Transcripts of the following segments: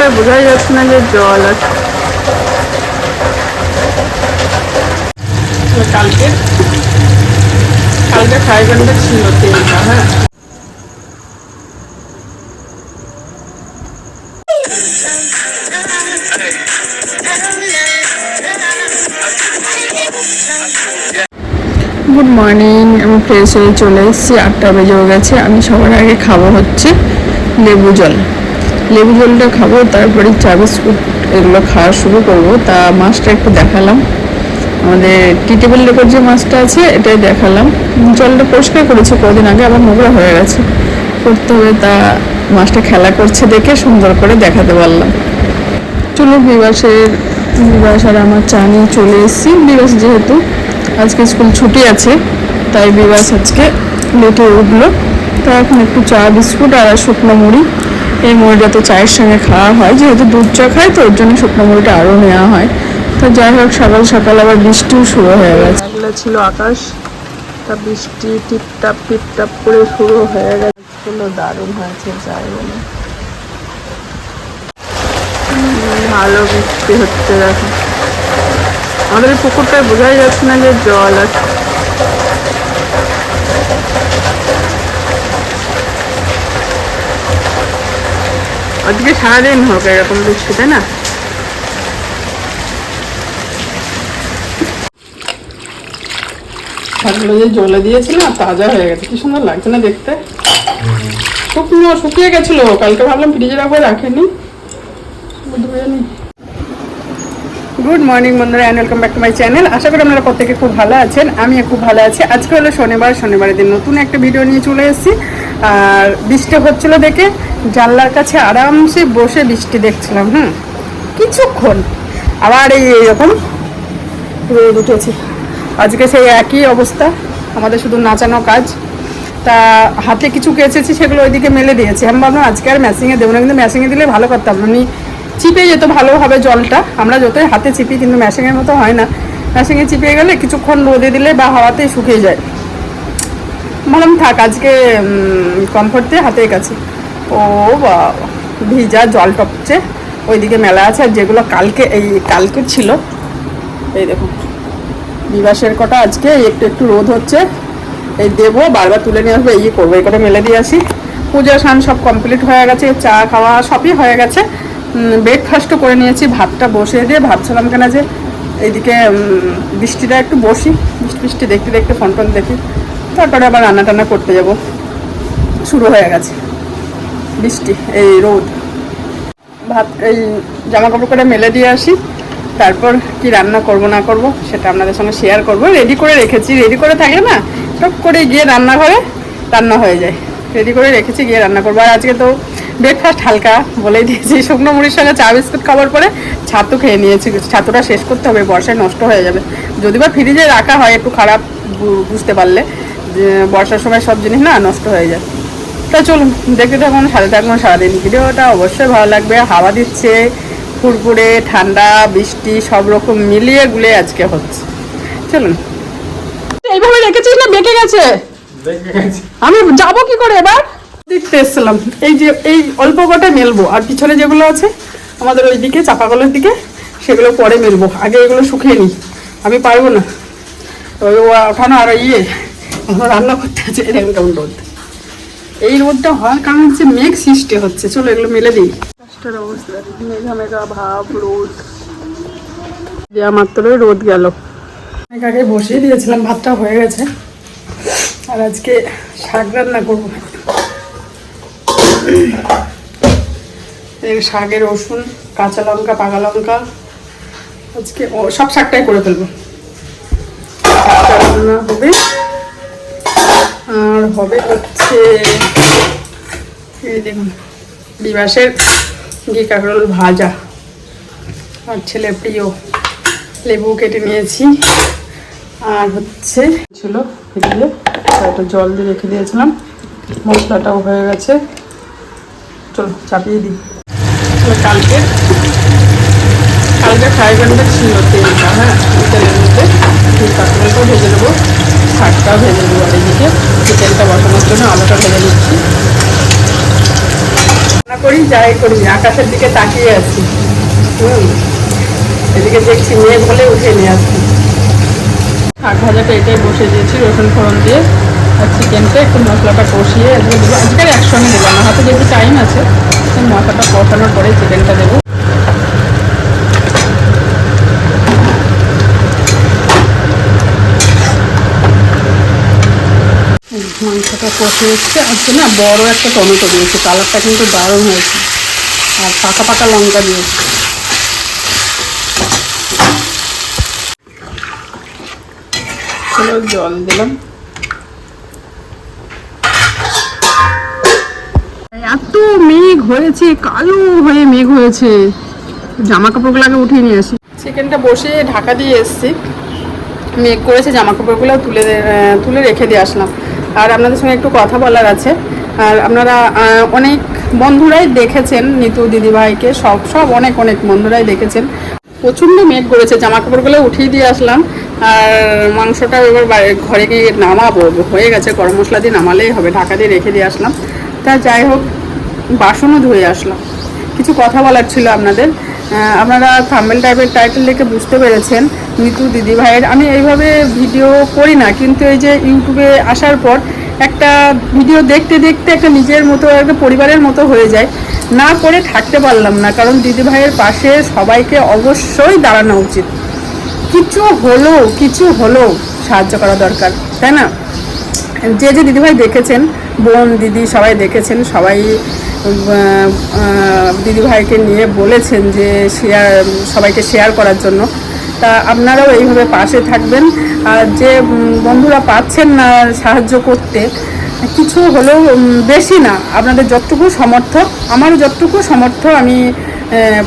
পুকুরটায় বোঝাই যাচ্ছে না যে জল আছে কালকে কালকে ফ্রাই প্যানটা ছিল তেলটা হ্যাঁ। গুড মর্নিং আমি ফ্রেশ হয়ে চলে এসেছি আটটা বেজেও গেছে আমি সবার আগে খাব হচ্ছে লেবু জল। লেবু জলটা খাব, তারপরে চা বিস্কুট এগুলো খাওয়া শুরু করব। তা মাছটা একটু দেখালাম। আমাদের টি টেবিল রেকর্ড যে মাছটা আছে, এটাই দেখালাম। জলটা পরিষ্কার করেছে কদিন আগে, আবার নোংরা হয়ে গেছে। করতে হবে তা মাছটা খেলা করছে দেখে সুন্দর করে দেখাতে পারলাম। চলো বিবাসের বিবাস আর আমার চা নিয়ে চলে এসেছি। বিবাস যেহেতু আজকে স্কুল ছুটি আছে, তাই বিবাস আজকে লেটে উঠল। তা এখন একটু চা, বিস্কুট আর শুকনো মুড়ি। এই মুড়িটা তো চায়ের সঙ্গে খাওয়া হয়, যেহেতু দুধ চা খায় তো ওর জন্য শুকনো মুড়িটা আরও নেওয়া হয়। তো যাই হোক, সকাল সকাল আবার বৃষ্টিও শুরু হয়ে গেছে। এগুলো ছিল আকাশ, তা বৃষ্টি টিপটাপ টিপটাপ করে শুরু হয়ে গেছে। দারুণ হয়েছে যাই বলে ভালো বৃষ্টি হচ্ছে দেখো। আমাদের পুকুরটায় বোঝাই যাচ্ছে না যে জল আছে আজকে সারাদিন হোক এরকম বৃষ্টি তাই না? শাকগুলো যে জলে দিয়েছিলাম তাজা হয়ে গেছে। কি সুন্দর লাগছে না দেখতে? শুকনো শুকিয়ে গেছিল। কালকে ভাবলাম ফ্রিজে রাখব রাখেনি। গুড মর্নিং বন্ধুরা and welcome back to my channel আশা করি আপনারা প্রত্যেকে খুব ভালো আছেন আমিও খুব ভালো আছি। আজকে হলো শনিবার শনিবারের দিন নতুন একটা ভিডিও নিয়ে চলে এসেছি। আর বৃষ্টি হচ্ছিল দেখে। জানলার কাছে আরামসে বসে বৃষ্টি দেখছিলাম, হুম? কিছুক্ষণ। আবার এই এরকম রোদ উঠেছে। আজকে সেই একই অবস্থা। আমাদের শুধু নাচানো কাজ। তা হাতে কিছু কেচেছি, সেগুলো ওইদিকে মেলে দিয়েছি। আমি ভাবলাম, আজকে আর ম্যাসিংয়ে দেবো না, কিন্তু ম্যাসিংয়ে দিলে ভালো করতাম। মানে চিপে যেত ভালোভাবে জলটা। আমরা যতই হাতে চিপি, কিন্তু ম্যাশিংয়ের মতো হয় না। ম্যাশিংয়ে চিপে গেলে কিছুক্ষণ রোদে দিলে বা হাওয়াতেই শুকিয়ে যায়। বললাম থাক, আজকে কমফোর্ট হাতে কাছে। ও বা ভিজা জল টপছে। ওইদিকে মেলা আছে, আর যেগুলো কালকে, এই কালকে ছিল, এই দেখুন। বিবাসের কটা আজকে একটু একটু রোদ হচ্ছে। এই দেবো, বারবার তুলে নিয়ে আসব, এই করব, এই করে মেলে দিয়ে আসি। পূজা স্নান সব কমপ্লিট হয়ে গেছে চা খাওয়া সবই হয়ে গেছে। ব্রেকফাস্টও করে নিয়েছি, ভাতটা বসিয়ে দিয়ে, ভাবছিলাম কেন যে এইদিকে বৃষ্টিটা একটু বসি, বৃষ্টি বৃষ্টি দেখতে দেখতে, ফোন টোন দেখি। তারপরে আবার রান্না টান্না করতে যাব। শুরু হয়ে গেছে। বৃষ্টি, এই রোদ। ভাত, এই জামা কাপড় করে মেলে দিয়ে আসি। তারপর কি রান্না করব, না করব, সেটা আপনাদের সঙ্গে শেয়ার করব। রেডি করে রেখেছি রেডি করে থাকলে না সব করে গিয়ে রান্নাঘরে রান্না হয়ে যায়। রেডি করে রেখেছি, গিয়ে রান্না করব। আর আজকে তো ব্রেকফাস্ট হালকা বলেই দিয়েছি। শুকনো মুড়ির সঙ্গে চা, বিস্কুট খাবার পরে ছাতু খেয়ে নিয়েছি। ছাতুটা শেষ করতে হবে বর্ষায় নষ্ট হয়ে যাবে। যদি বা ফ্রিজে রাখা হয়, একটু খারাপ বুঝতে পারলে বর্ষার সময় সব জিনিস না নষ্ট হয়ে যায়। তা চলুন, দেখতে থাকুন, সাথে থাকুন সারাদিন। ভিডিওটা অবশ্যই ভালো লাগবে। হাওয়া দিচ্ছে ফুরফুরে ঠান্ডা, বৃষ্টি, সব রকম মিলিয়ে গুলে আজকে হচ্ছে। চলুন। এইভাবে রেখেছিস না, বেঁকে গেছে? আমি যাব কি করে এবার? দেখতে এসেছিলাম। এই যে, এই অল্প কটা মেলবো, আর পিছনে যেগুলো আছে, আমাদের ওই দিকে চাপাকলের দিকে, সেগুলো পরে মেলবো। আগে এগুলো শুকিয়ে নিই। আমি পারব না। ওই আর ইয়ে রান্না করতে আছে এরকম কেমন রোদ এই রোদটা হওয়ার কারণ হচ্ছে মেঘ সৃষ্টি হচ্ছে। চলো এগুলো মেলে দিই। কাজটার অবস্থা মেঘা মেঘা ভাব রোদ। দেওয়া মাত্রই রোদ গেল। অনেক আগে বসিয়ে দিয়েছিলাম ভাতটা হয়ে গেছে। আর আজকে শাক রান্না করব। এই শাকের রসুন কাঁচা লঙ্কা পাকা লঙ্কা। আজকে সব শাকটাই করে ফেলব। শাকটা রান্না হবে। আর হবে হচ্ছে, এই দেখুন, বিবাসের ঘি কাঁকরোল ভাজা। আর ছেলে প্রিয়, লেবু কেটে নিয়েছি। আর হচ্ছে, ছিল ফ্রিজে একটা জল দিয়ে রেখে দিয়েছিলাম। মশলাটাও হয়ে গেছে। চলো, চাপিয়ে দিই। কালকে কালকে ফ্রাই প্যানটা ছিল তেলটা হ্যাঁ? তেলের মধ্যে ভেজে নেব শাকটাও ভেজে নেব আর এদিকে। জন্য আলুটা ভেজে নিচ্ছি। রান্না করি যাই করি আকাশের দিকে তাকিয়ে আছি। হুম এদিকে দেখছি মেঘ হলে উঠে নিয়ে আসছি। শাক ভাজাটা এটাই বসে দিয়েছি রসুন ফোড়ন দিয়ে আর চিকেনটা একটু মশলাটা কষিয়ে দেবো। আজকে একসঙ্গে দেবো না হাতে যেহেতু টাইম আছে মশলাটা কষানোর পরে চিকেনটা দেবো। মাংসটা কষে এসছে আজকে না বড় একটা টমেটো দিয়েছে কালারটা কিন্তু দারুণ হয়েছে। আর পাকা পাকা লঙ্কা দিয়েছে। চলো জল দিলাম। এত মেঘ হয়েছে কালো হয়ে মেঘ হয়েছে। জামা কাপড়গুলোকে উঠিয়ে নিয়ে আসি। চিকেনটা বসে ঢাকা দিয়ে এসছি। মেঘ করেছে জামা কাপড়গুলো তুলে তুলে রেখে দিয়ে আসলাম। আর আপনাদের সঙ্গে একটু কথা বলার আছে। আর আপনারা অনেক বন্ধুরাই দেখেছেন নিতু দিদিভাইকে, সব সব অনেক অনেক বন্ধুরাই দেখেছেন। প্রচণ্ড মেঘ করেছে জামা কাপড়গুলো উঠিয়ে দিয়ে আসলাম। আর মাংসটা এবার ঘরে গিয়ে নামাবো, হয়ে গেছে, গরম মশলা দিয়ে নামালেই হবে, ঢাকা দিয়ে রেখে দিয়ে আসলাম। তা যাই হোক, বাসনও ধুয়ে আসলাম। কিছু কথা বলার ছিল আপনাদের। আপনারা থাম্বেল টাইপের টাইটেল দেখে বুঝতে পেরেছেন। মিতু দিদি ভাইয়ের আমি এইভাবে ভিডিও করি না, কিন্তু এই যে ইউটিউবে আসার পর একটা ভিডিও দেখতে দেখতে একটা নিজের মতো, একটা পরিবারের মতো হয়ে যায়। না করে থাকতে পারলাম না, কারণ দিদি ভাইয়ের পাশে সবাইকে অবশ্যই দাঁড়ানো উচিত। কিছু হলো কিছু হলো সাহায্য করা দরকার, তাই না? যে যে দিদিভাই দেখেছেন, বোন, দিদি সবাই দেখেছেন, সবাই দিদিভাইকে নিয়ে বলেছেন যে শেয়ার সবাইকে শেয়ার করার জন্য। তা আপনারাও এইভাবে পাশে থাকবেন। আর যে বন্ধুরা পাচ্ছেন না সাহায্য করতে, কিছু হলেও বেশি না। আপনাদের যতটুকু সমর্থ, আমারও যতটুকু সমর্থ আমি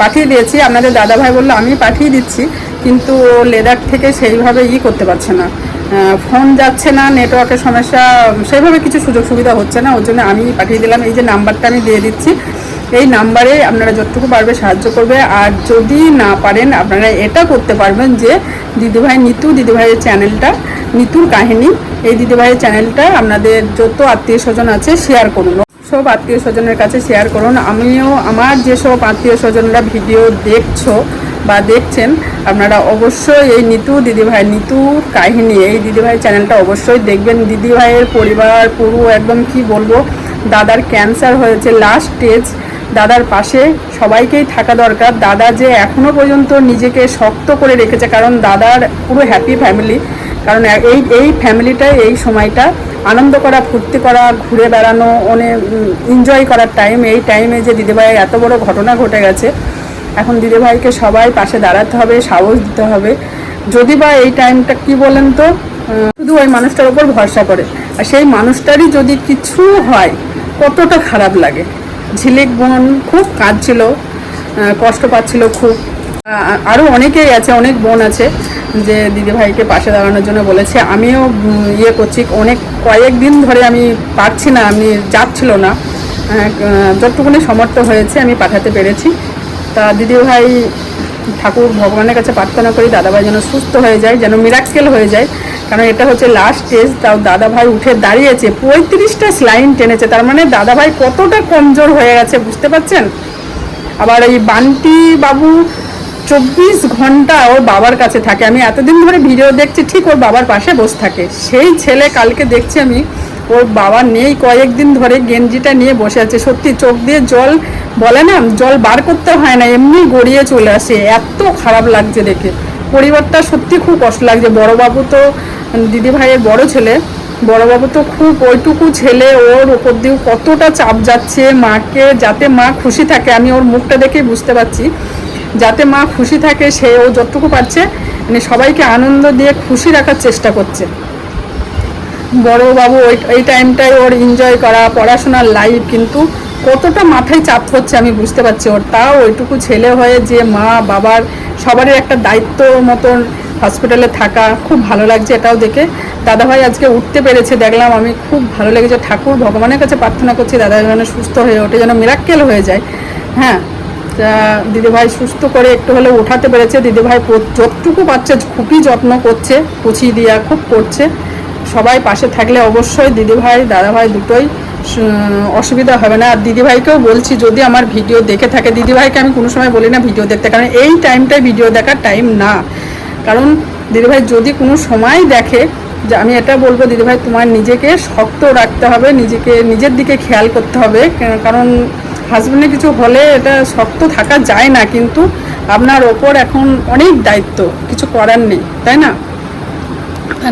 পাঠিয়ে দিয়েছি। আপনাদের দাদাভাই বলল, আমি পাঠিয়ে দিচ্ছি। কিন্তু লেদার থেকে সেইভাবে ই করতে পারছে না। ফোন যাচ্ছে না, নেটওয়ার্কের সমস্যা সেইভাবে কিছু সুযোগ সুবিধা হচ্ছে না। ওর জন্য আমি পাঠিয়ে দিলাম। এই যে নাম্বারটা আমি দিয়ে দিচ্ছি এই নাম্বারে আপনারা যতটুকু পারবে সাহায্য করবে। আর যদি না পারেন, আপনারা এটা করতে পারবেন যে দিদিভাই, নিতু দিদিভাইয়ের চ্যানেলটা, নিতুর কাহিনী, এই দিদিভাইয়ের চ্যানেলটা আপনাদের যত আত্মীয় স্বজন আছে শেয়ার করুন। সব আত্মীয় স্বজনের কাছে শেয়ার করুন। আমিও আমার যেসব আত্মীয় স্বজনরা ভিডিও দেখছ বা দেখছেন, আপনারা অবশ্যই এই নিতু দিদিভাই নিতু কাহিনী, এই দিদিভাই চ্যানেলটা অবশ্যই দেখবেন। দিদিভাইয়ের পরিবার, পুরো একদম কি বলব, দাদার ক্যান্সার হয়েছে লাস্ট স্টেজ দাদার পাশে সবাইকেই থাকা দরকার। দাদা যে এখনও পর্যন্ত নিজেকে শক্ত করে রেখেছে, কারণ দাদার পুরো হ্যাপি ফ্যামিলি কারণ এই এই ফ্যামিলিটাই এই সময়টা আনন্দ করা, ফুর্তি করা, ঘুরে বেড়ানো অনেক এনজয় করার টাইম এই টাইমে যে দিদিভাইয়ের এত বড় ঘটনা ঘটে গেছে, এখন দিদিভাইকে সবাই পাশে দাঁড়াতে হবে, সাহস দিতে হবে। যদি বা এই টাইমটা কি বলেন তো? শুধু ওই মানুষটার ওপর ভরসা করে। আর সেই মানুষটারই যদি কিছু হয়, কতটা খারাপ লাগে। ঝিলিক বোন খুব কাঁদছিল কষ্ট পাচ্ছিল খুব। আরও অনেকেই আছে, অনেক বোন আছে, যে দিদিভাইকে পাশে দাঁড়ানোর জন্য বলেছে। আমিও ইয়ে করছি। অনেক কয়েকদিন ধরে আমি পারছি না, আমি যাচ্ছিল না। যতটুকুনি সমর্থ হয়েছে, আমি পাঠাতে পেরেছি। তা দিদিভাই ঠাকুর ভগবানের কাছে প্রার্থনা করি, দাদাভাই যেন সুস্থ হয়ে যায়, যেন মিরাক্কেল হয়ে যায়। কারণ এটা হচ্ছে লাস্ট স্টেজ তাও দাদাভাই উঠে দাঁড়িয়েছে। পঁয়ত্রিশটা স্লাইন টেনেছে, তার মানে দাদাভাই কতটা কমজোর হয়ে গেছে, বুঝতে পারছেন? আবার এই বান্টি বাবু চব্বিশ ঘণ্টা ওর বাবার কাছে থাকে। আমি এতদিন ধরে ভিডিও দেখছি, ঠিক ওর বাবার পাশে বসে থাকে। সেই ছেলে কালকে দেখছি আমি, ওর বাবা নেই, কয়েকদিন ধরে গেঞ্জিটা নিয়ে বসে আছে। সত্যি চোখ দিয়ে জল বলে না, জল বার করতে হয় না, এমনি গড়িয়ে চলে আসে। এত খারাপ লাগছে দেখে। পরিবারটা সত্যি খুব কষ্ট লাগছে। বড়বাবু তো দিদি ভাইয়ের বড় ছেলে, বড়বাবু তো খুব ওইটুকু ছেলে, ওর ওপর দিয়ে কতটা চাপ যাচ্ছে মাকে, যাতে মা খুশি থাকে, আমি ওর মুখটা দেখেই বুঝতে পারছি। যাতে মা খুশি থাকে, সে ও যতটুকু পারছে মানে সবাইকে আনন্দ দিয়ে খুশি রাখার চেষ্টা করছে। বড় বাবু ওই, এই টাইমটায় ওর এনজয় করা, পড়াশোনার লাইফ কিন্তু কতটা মাথায় চাপ হচ্ছে আমি বুঝতে পারছি ওর তাও ওইটুকু ছেলে হয়ে যে মা, বাবার সবারই একটা দায়িত্ব মতন হসপিটালে থাকা, খুব ভালো লাগছে এটাও দেখে। দাদাভাই আজকে উঠতে পেরেছে, দেখলাম আমি খুব ভালো লেগেছে। ঠাকুর ভগবানের কাছে প্রার্থনা করছি দাদা যেন সুস্থ হয়ে ওঠে, যেন মিরাক্কেল হয়ে যায়। হ্যাঁ দিদিভাই সুস্থ করে একটু হলে উঠাতে পেরেছে। দিদিভাই যতটুকু পাচ্ছে খুবই যত্ন করছে, পুছিয়ে দিয়া খুব করছে। সবাই পাশে থাকলে অবশ্যই দিদিভাই, দাদাভাই দুটোই অসুবিধা হবে না। আর দিদিভাইকেও বলছি, যদি আমার ভিডিও দেখে থাকে, দিদিভাইকে আমি কোনো সময় বলি না ভিডিও দেখতে, কারণ এই টাইমটাই ভিডিও দেখার টাইম না। কারণ দিদিভাই যদি কোনো সময় দেখে, যে আমি এটা বলব, দিদিভাই তোমার নিজেকে শক্ত রাখতে হবে, নিজেকে, নিজের দিকে খেয়াল করতে হবে। কারণ হাজব্যান্ডের কিছু হলে এটা শক্ত থাকা যায় না, কিন্তু আপনার ওপর এখন অনেক দায়িত্ব, কিছু করার নেই, তাই না?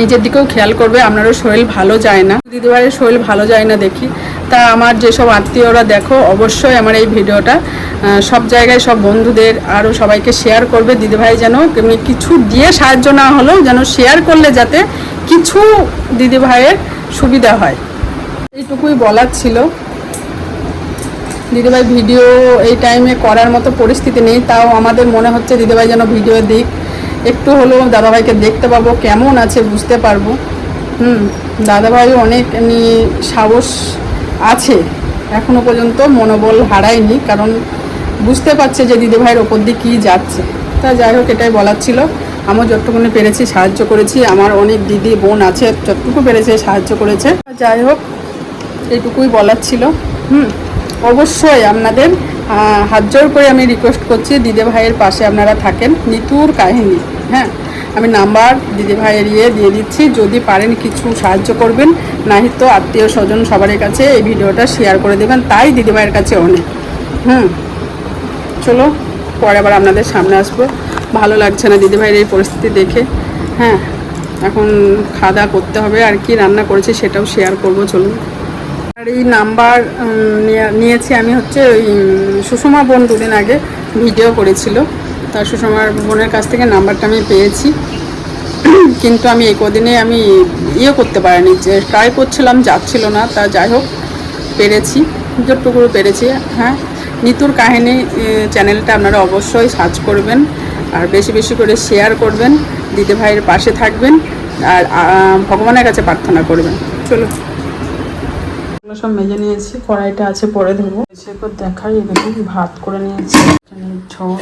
নিজের দিকেও খেয়াল করবে, আপনারও শরীর ভালো যায় না। দিদিভাইয়ের শরীর ভালো যায় না দেখি। তা আমার যেসব আত্মীয়রা দেখো, অবশ্যই আমার এই ভিডিওটা সব জায়গায় সব বন্ধুদের আরও সবাইকে শেয়ার করবে। দিদিভাই যেন কিছু দিয়ে সাহায্য না হলেও যেন শেয়ার করলে যাতে কিছু দিদিভাইয়ের সুবিধা হয়। এইটুকুই বলার ছিল। দিদিভাই ভিডিও এই টাইমে করার মতো পরিস্থিতি নেই, তাও আমাদের মনে হচ্ছে দিদিভাই যেন ভিডিও দিক। একটু হলেও দাদাভাইকে দেখতে পাবো, কেমন আছে বুঝতে পারব। হুম, দাদাভাইও অনেক এমনি সাহস আছে। এখনও পর্যন্ত মনোবল হারায়নি, কারণ বুঝতে পারছে যে দিদিভাইয়ের ওপর দিয়ে কী যাচ্ছে। তা যাই হোক, এটাই বলার ছিল। আমার যতটুকুনি পেরেছি সাহায্য করেছি। আমার অনেক দিদি বোন আছে, যতটুকু পেরেছে সাহায্য করেছে। যাই হোক এইটুকুই বলার ছিল। হুম, অবশ্যই আপনাদের হাত জোর করে আমি রিকোয়েস্ট করছি, দিদি ভাইয়ের পাশে আপনারা থাকেন। নিতুর কাহিনী হ্যাঁ? আমি নাম্বার দিদি ভাইয়ের ইয়ে দিয়ে দিচ্ছি, যদি পারেন কিছু সাহায্য করবেন। নাহি তো আত্মীয় স্বজন সবার কাছে এই ভিডিওটা শেয়ার করে দেবেন, তাই দিদি ভাইয়ের কাছে অনেক। হুম? চলো, পরে আবার আপনাদের সামনে আসব। ভালো লাগছে না দিদিভাইয়ের এই পরিস্থিতি দেখে হ্যাঁ? এখন খাওয়া করতে হবে, আর কি রান্না করেছি সেটাও শেয়ার করব, চলুন। এই নাম্বার নিয়েছি আমি হচ্ছে ওই সুষমা বোন দুদিন আগে ভিডিও করেছিল। তার সুষমার বোনের কাছ থেকে নাম্বারটা আমি পেয়েছি। কিন্তু আমি এই কদিনে আমি ইয়ে করতে পারিনি, যে ট্রাই করছিলাম, যাচ্ছিল না। তা যাই হোক, পেরেছি যতটুকু পেরেছি। হ্যাঁ নিতুর কাহিনী চ্যানেলটা আপনারা অবশ্যই সার্চ করবেন আর বেশি বেশি করে শেয়ার করবেন। দিদি ভাইয়ের পাশে থাকবেন আর ভগবানের কাছে প্রার্থনা করবেন। চলো এগুলো সব মেজে নিয়েছি কড়াইটা আছে পরে ধোবো এসে পর দেখাই দেখুন ভাত করে নিয়েছি। এখানে ঝোল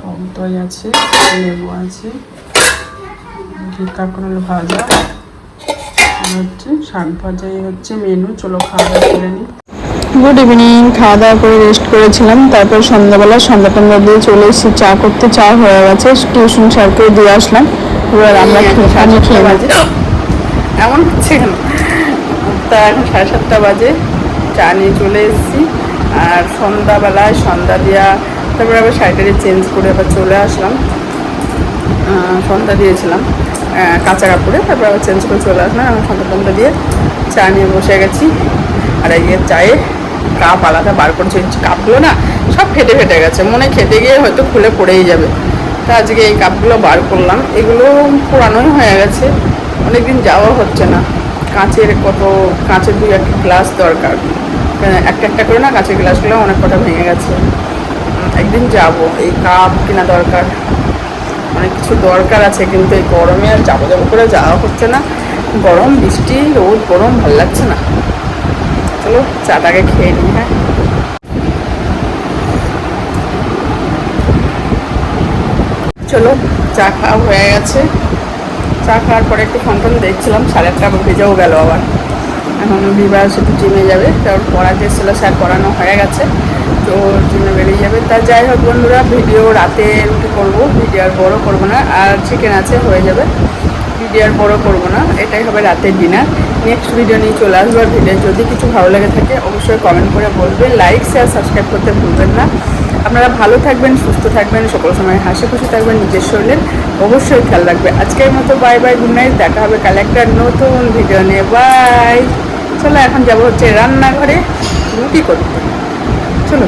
টক দই আছে লেবু আছে কাঁকড়াল ভাজা আর হচ্ছে শাক ভাজাই হচ্ছে মেনু চলো খাওয়া দাওয়া করে নিই গুড ইভিনিং খাওয়া দাওয়া করে রেস্ট করেছিলাম তারপর সন্ধ্যাবেলা সন্ধ্যা টন্ধা দিয়ে চলে এসেছি চা করতে চা হয়ে গেছে টিউশন স্যারকে দিয়ে আসলাম। এবার আমরা খেয়ে এমন হচ্ছে কেন? তা এখন সাড়ে সাতটা বাজে। চা নিয়ে চলে এসেছি। আর সন্ধ্যাবেলায় সন্ধ্যা দেওয়া তারপরে আবার শাড়িটারি চেঞ্জ করে আবার চলে আসলাম। সন্ধ্যা দিয়েছিলাম। কাঁচা কাপড়ে তারপর আবার চেঞ্জ করে চলে আসলাম। এখন সন্ধ্যা টন্ধা দিয়ে চা নিয়ে বসে গেছি। আর এই চায়ে কাপ আলাদা বার করছে। কাপগুলো না সব ফেটে ফেটে গেছে। মনে খেতে গিয়ে হয়তো খুলে পড়েই যাবে। তা আজকে এই কাপগুলো বার করলাম। এগুলো পুরানোই হয়ে গেছে। অনেকদিন যাওয়া হচ্ছে না। কাঁচের কত, কাঁচের দুই একটা গ্লাস দরকার। একটা একটা করে না কাঁচের গ্লাসগুলো অনেক কটা ভেঙে গেছে। একদিন যাব, এই কাপ কেনা দরকার। অনেক কিছু দরকার আছে, কিন্তু এই গরমে আর যাব যাব করে যাওয়া হচ্ছে না। গরম, বৃষ্টি, রোদ, গরম, ভালো লাগছে না। চলো, চাটাকে খেয়ে নিই হ্যাঁ। চলো, চা খাওয়া হয়ে গেছে। চা খাওয়ার পরে একটু ফোন টোন দেখছিলাম, সাড়ে আটটা ভেজেও গেল আবার। এখন বিবাহ শুধু জিমে যাবে তার পড়াতে ছিল স্যার পড়ানো হয়ে গেছে, তো জিমে বেরিয়ে যাবে। তা যাই হোক বন্ধুরা, ভিডিও রাতে করব? ভিডিও আর বড়ো করব না, আর চিকেন আছে, হয়ে যাবে। ভিডিও আর বড়ো করব না, এটাই হবে রাতের ডিনার নেক্সট ভিডিও নিয়ে চলে আসব আর ভিডিও যদি কিছু ভালো লেগে থাকে, অবশ্যই কমেন্ট করে বলবেন লাইক শেয়ার সাবস্ক্রাইব করতে ভুলবেন না। আপনারা ভালো থাকবেন, সুস্থ থাকবেন, সকল সময় হাসি খুশি থাকবেন, নিজের শরীরের অবশ্যই খেয়াল রাখবে আজকের মতো বাই বাই গুড নাইট দেখা হবে কাল একটা নতুন ভিডিও নিয়ে। বাই চলো, এখন যাব হচ্ছে রান্নাঘরে রুটি করতে। চলো।